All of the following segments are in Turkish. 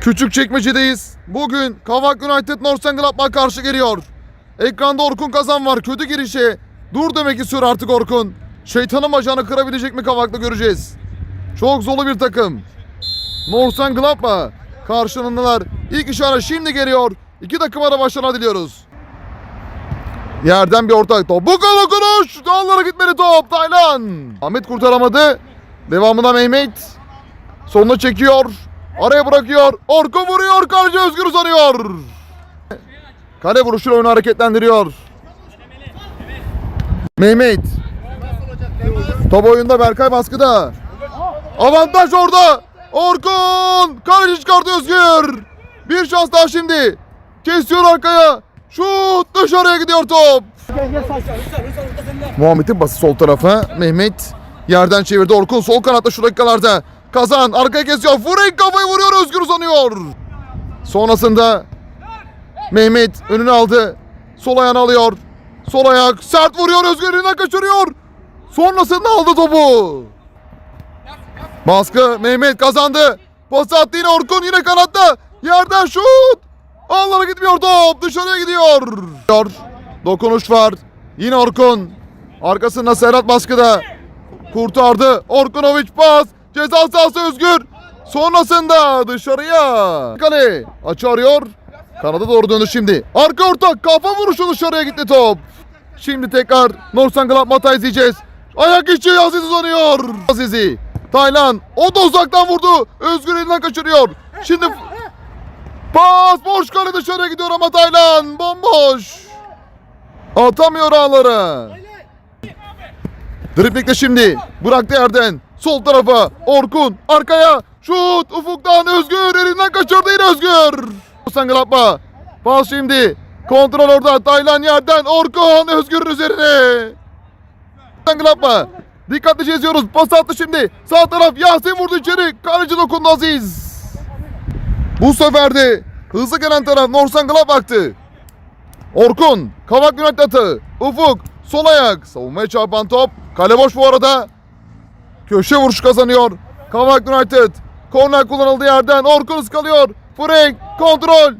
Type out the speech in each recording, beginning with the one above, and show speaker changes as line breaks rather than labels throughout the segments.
Küçük çekmecedeyiz. Bugün Kavak United Northern karşı geliyor. Ekranda Orkun Kazan var. Kötü girişe. Dur demek istiyor artık Orkun. Şeytanın bacağını kırabilecek mi Kavak'ta göreceğiz. Çok zorlu bir takım. Northern Gladbach karşılandılar. İlk işaret şimdi geliyor. İki takıma da başarılar diliyoruz. Yerden bir ortak top. Bu konu kuruş. Dağlara gitmeli top. Taylan. Ahmet kurtaramadı. Devamında Mehmet. Sonuna çekiyor. Araya bırakıyor. Orkun vuruyor. Kaleci Özgür uzanıyor. Kale vuruşuyla oyunu hareketlendiriyor. Mehmet. Top oyunda Berkay baskıda. Avantaj orada. Orkun. Kaleci çıkartıyor Özgür. Bir şans daha şimdi. Kesiyor arkaya. Şut dışarıya gidiyor top. Muhammed'in bası sol tarafa. Mehmet yerden çevirdi. Orkun sol kanatta şu dakikalarda. Kazan arkaya kesiyor. Furek kafayı vuruyor. Özgür uzanıyor. Sonrasında Mehmet önünü aldı. Sol ayağını alıyor. Sol ayak sert vuruyor. Özgür elinden kaçırıyor. Sonrasında aldı topu. Baskı Mehmet kazandı. Pas attı yine Orkun yine kanatta. Yerden şut. Ağlara gitmiyor top. Dışarıya gidiyor. Dokunuş var. Yine Orkun. Arkasında Serhat baskıda. Kurtardı. Orkunovic pas. Ceza sahası Özgür. Sonrasında dışarıya. Kale açı arıyor. Kanada doğru döndü şimdi. Arka orta kafa vuruşu dışarıya gitti top. Şimdi tekrar Norsan Gladbach'ta izleyeceğiz. Ayak içi Aziz uzanıyor. Aziz'i. Taylan. O da uzaktan vurdu. Özgür elinden kaçırıyor. Şimdi pas boş kale dışarıya gidiyor ama Taylan bomboş. Atamıyor ağlara. Driplikte şimdi. Bıraktı yerden. Sol tarafa. Orkun. Arkaya. Şut. Ufuktan Özgür. Elinden kaçırdı yine Özgür. Gladbach. Pas şimdi. Kontrol orada. Taylan yerden. Orkun. Özgür'ün üzerine. Gladbach. Dikkatli çiziyoruz. Pas attı şimdi. Sağ taraf. Yasin vurdu içeri. Kaleci dokundu Aziz. Bu sefer de hızlı gelen taraf Norsan Gladbach'tı. Orkun, Kavak Yönetlatı, Ufuk, sol ayak. Savunmaya çarpan top. Kale boş bu arada. Köşe vuruş kazanıyor. Kavak United. Korner kullanıldığı yerden Orkun ıskalıyor. Frank kontrol.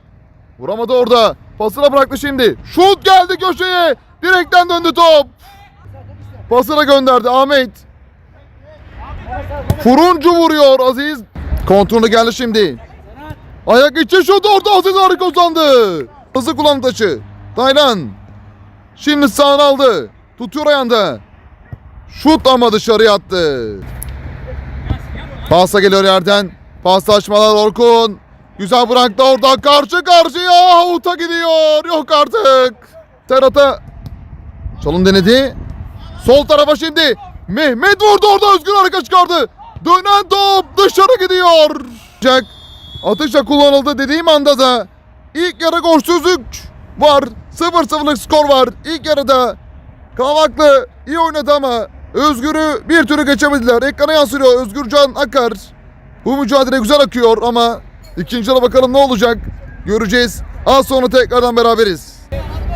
Vuramadı orada. Pasına bıraktı şimdi. Şut geldi köşeye. Direkten döndü top. Pasına gönderdi Ahmet. Furuncu vuruyor Aziz. Kontrolü geldi şimdi. Ayak içi şut orada Aziz harika uzandı. Hızlı kullandı taşı. Taylan. Şimdi sağını aldı. Tutuyor ayağında. Şut ama dışarıya attı. Pasta geliyor yerden. Paslaşmalar Orkun. Güzel bıraktı orada. Karşı karşıya. Avuta gidiyor. Yok artık. Serhat'a. Çalın denedi. Sol tarafa şimdi. Mehmet vurdu orada. Özgür harika çıkardı. Dönen top dışarı gidiyor. Atışla kullanıldı dediğim anda da ilk yarı golsüzlük var. 0-0'lık skor var. İlk yarıda Kavaklı iyi oynadı ama Özgür'ü bir türlü geçemediler. Ekrana yansıyor Özgürcan Akar. Bu mücadele güzel akıyor ama ikinci yarı bakalım ne olacak göreceğiz. Az sonra tekrardan beraberiz.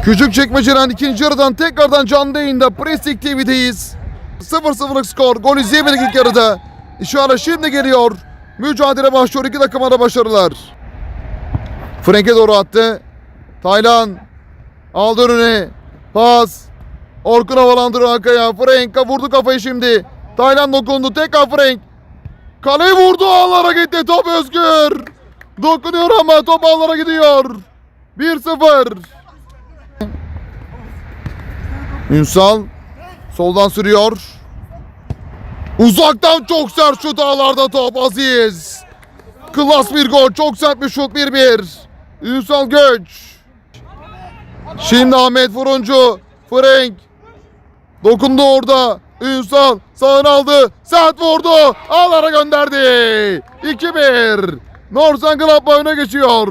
Küçük çekmeceden ikinci yarıdan tekrardan canlı yayında Prestik TV'deyiz. 0-0'lık skor. Gol izleyemedik ilk yarıda. İşaret şimdi geliyor. Mücadele başlıyor. İki takıma da başarılar. Frank'e doğru attı. Taylan aldı önüne. Pas. Orkun havalandırıyor arkaya. Frank vurdu kafayı şimdi. Taylan dokundu. Tekrar Frank. Kaleyi vurdu. Ağlara gitti. Top Özgür. Dokunuyor ama top ağlara gidiyor. 1-0. Ünsal soldan sürüyor. Uzaktan çok sert şut ağlarda top Aziz. Klas bir gol. Çok sert bir şut 1-1. Ünsal Göç. Şimdi Ahmet Furuncu. Frank. Dokundu orada. Ünsal sağını aldı. Sert vurdu. Ağlara gönderdi. 2-1. Norsan Gladbach öne geçiyor.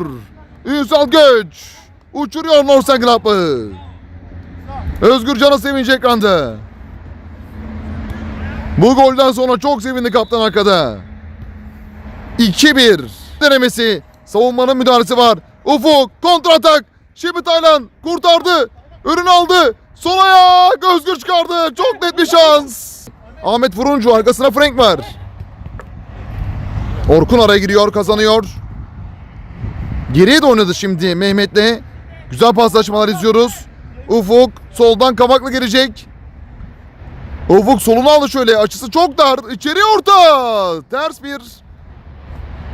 Ünsal Göç. Uçuruyor Norsan Gladbach'ı. Özgür Can'a sevinci ekranda. Bu golden sonra çok sevindi kaptan arkada. 2-1 denemesi. Savunmanın müdahalesi var. Ufuk kontratak. Şimdi Taylan kurtardı. Önünü aldı. Sol ayak Özgür çıkardı. Çok net bir şans. Ahmet Furuncu arkasına Frank var. Orkun araya giriyor kazanıyor. Geriye de oynadı şimdi Mehmet'le. Güzel paslaşmalar izliyoruz. Ufuk soldan Kavaklı gelecek. Ufuk solunu aldı şöyle. Açısı çok dar. İçeri orta. Ters bir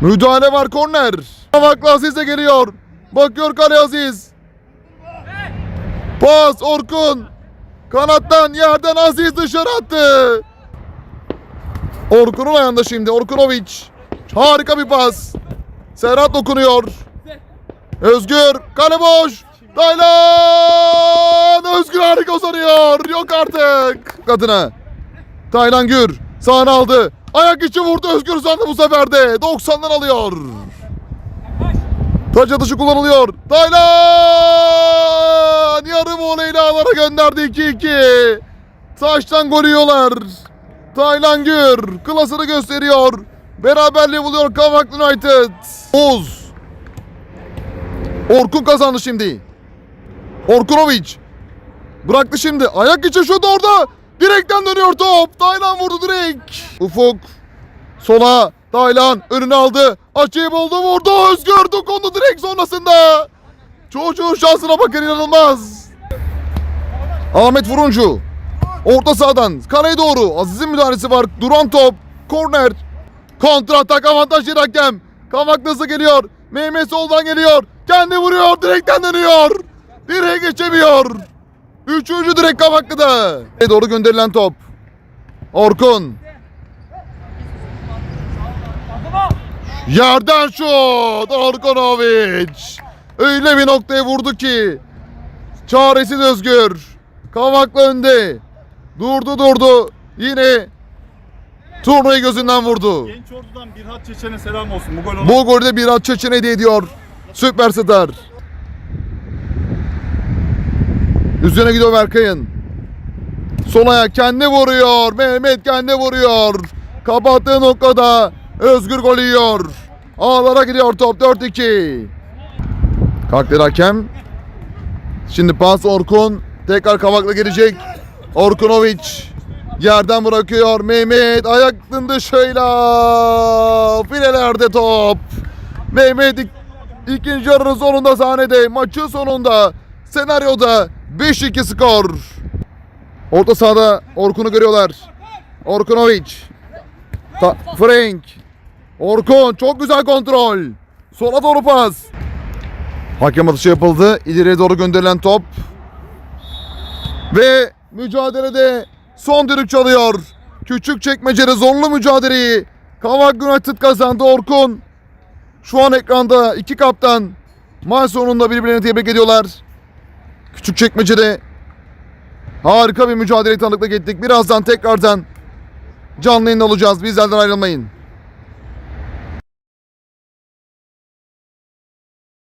müdahale var korner. Kavaklı Aziz de geliyor. Bakıyor kale Aziz. Pas Orkun. Kanattan yerden Aziz dışarı attı. Orkun'un ayağında şimdi. Orkunovic. Harika bir pas. Serhat dokunuyor. Özgür. Kale boş. Taylan. Özgür harika uzanıyor. Yok artık. Kadına. Taylan Gür. Sağını aldı. Ayak içi vurdu. Özgür uzandı bu sefer de. 90'dan alıyor. Taç atışı kullanılıyor. Taylan! Yarı voleyle ağlara gönderdi 2-2. Taştan gol yiyorlar. Taylan Gür klasını gösteriyor. Beraberliği buluyor Kavak United. Oğuz. Orkun kazandı şimdi. Orkunovic. Bıraktı şimdi. Ayak içi şut orada. Direkten dönüyor top. Taylan vurdu direkt. Ufuk. Sola. Taylan önüne aldı. Açıyı buldu vurdu. Özgür dokundu direkt sonrasında. Çocuğun şansına bakın inanılmaz. Ahmet Furuncu. Orta sahadan kaleye doğru. Aziz'in müdahalesi var. Duran top. Korner. Kontra atak avantajlı hakem. Kavak nasıl geliyor? Mehmet soldan geliyor. Kendi vuruyor. Direkten dönüyor. Direğe geçemiyor. Üçüncü direk Kavaklı'da. Doğru gönderilen top. Orkun. Yerden şut. Orkunovic. Öyle bir noktaya vurdu ki. Çaresiz Özgür. Kavaklı önde. Durdu durdu. Yine turnayı gözünden vurdu.
Genç Ordu'dan Birhat Çeçen'e selam olsun. Bu gol ona
Bu golde bir at Çeçen hediye ediyor. Süperstar. Üzerine gidiyor Berkay'ın. Sol ayak kendi vuruyor. Mehmet kendi vuruyor. Kapattığı noktada Özgür gol yiyor. Ağlara gidiyor top 4-2. Kalktı hakem. Şimdi pas Orkun. Tekrar Kavak'la gelecek. Orkunovic. Yerden bırakıyor. Mehmet ayakın dışıyla. Filelerde top. Mehmet ik- ikinci yarının sonunda sahnede. Maçın sonunda. Senaryoda 5-2 skor. Orta sahada Orkun'u görüyorlar. Orkunovic. Ta- Frank. Orkun çok güzel kontrol. Sola doğru pas. Hakem atışı yapıldı. İleriye doğru gönderilen top. Ve mücadelede son düdük çalıyor. Küçük çekmecede zorlu mücadeleyi Kavak United kazandı Orkun. Şu an ekranda iki kaptan maç sonunda birbirlerini tebrik ediyorlar. Küçük çekmecede harika bir mücadele tanıklık ettik. Birazdan tekrardan canlı yayın olacağız. Bizlerden ayrılmayın.